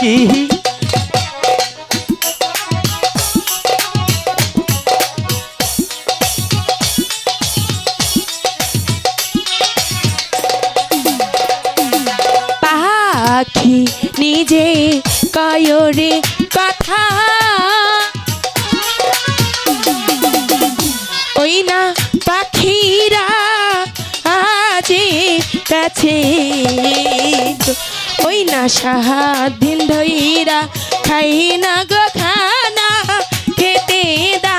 কি? পাখি নিজে কয়রে কথা। ওই না পাখিরা আজে কাছে। ওই না সাহাদিন ধইরা খাই না গো খানা খেতে দা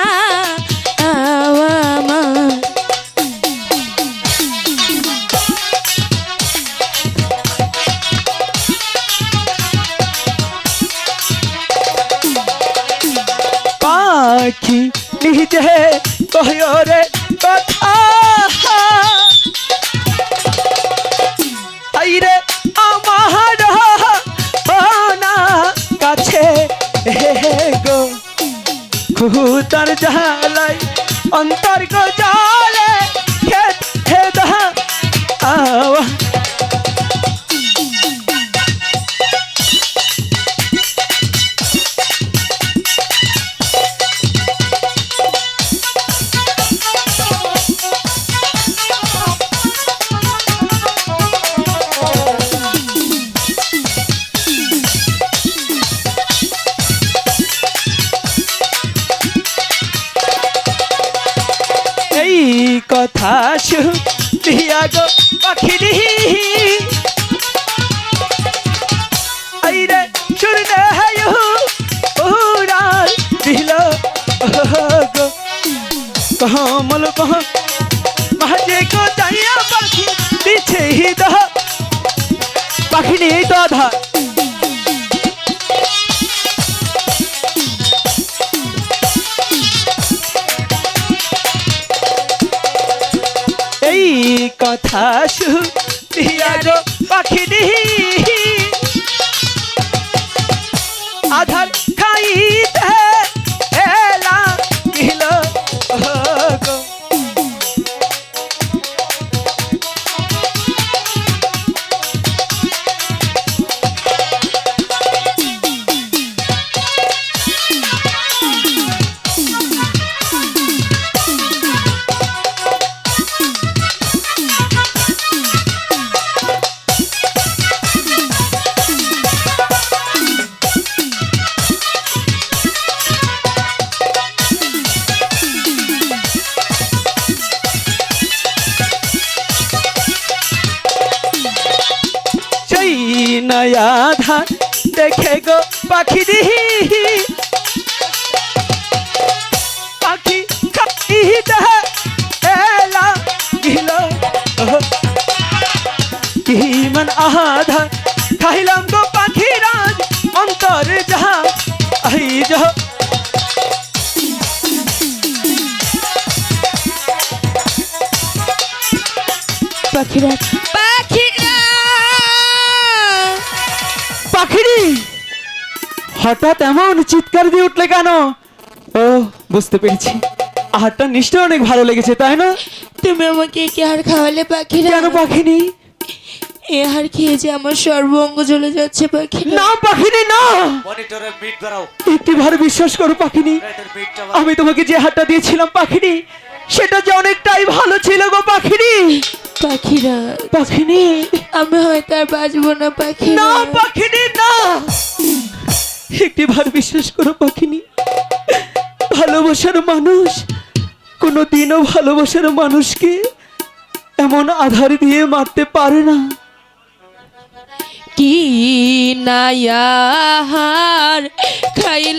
পাখি নিজে কয়রে কথা। হে গো খুতার জালাই অন্তর গো জালে খেত হে দা কথা শুনিয়া গো পাখিরি আইরে হায়ু উড়াল দিল। গো কমল কহ মাঝে গো দাইয়া পাখি দিছে পাখি নেই তো আধা কথা শুনিয়া গো পাখিরি নয়া ধান দেখে গো পাখি দিহি পাখি খাইতে এলা গিল কি মন আধা খাইলাম গো পাখি রাজ অন্তর যাহা আই যাহা পাখিরা হঠাৎ এমন চিৎকার দিয়ে উঠলে কেন? ও বুঝতে পেরেছি। আহারটা নিশ্চয় অনেক ভালো লেগেছে তাই না? তুমি আমাকে কি আর খাওয়ালে পাখিরা? কেন পাখিনি? এ হার খেয়ে যে আমার সর্বঙ্গ জ্বলে যাচ্ছে পাখিরা। না পাখিনি না! মনিটরে মিট একটি ভার বিশ্বাস করো পাখিনি। রাইটের আমি তোমাকে যে হাতটা দিয়েছিলাম পাখিনি সেটা যে অনেকটাই ভালো ছিল গো পাখিনি। পাখিরা পাখিনি। আমি হয়তো আর বাঁচবো না পাখি না পাখিনি না! একটি ভার বিশ্বাস করো পাখিনি। ভালোবাসার মানুষ কোনো দিনও ভালোবাসার মানুষকে এমন আধার দিয়ে মারতে পারে না। কি নায়ার খাইল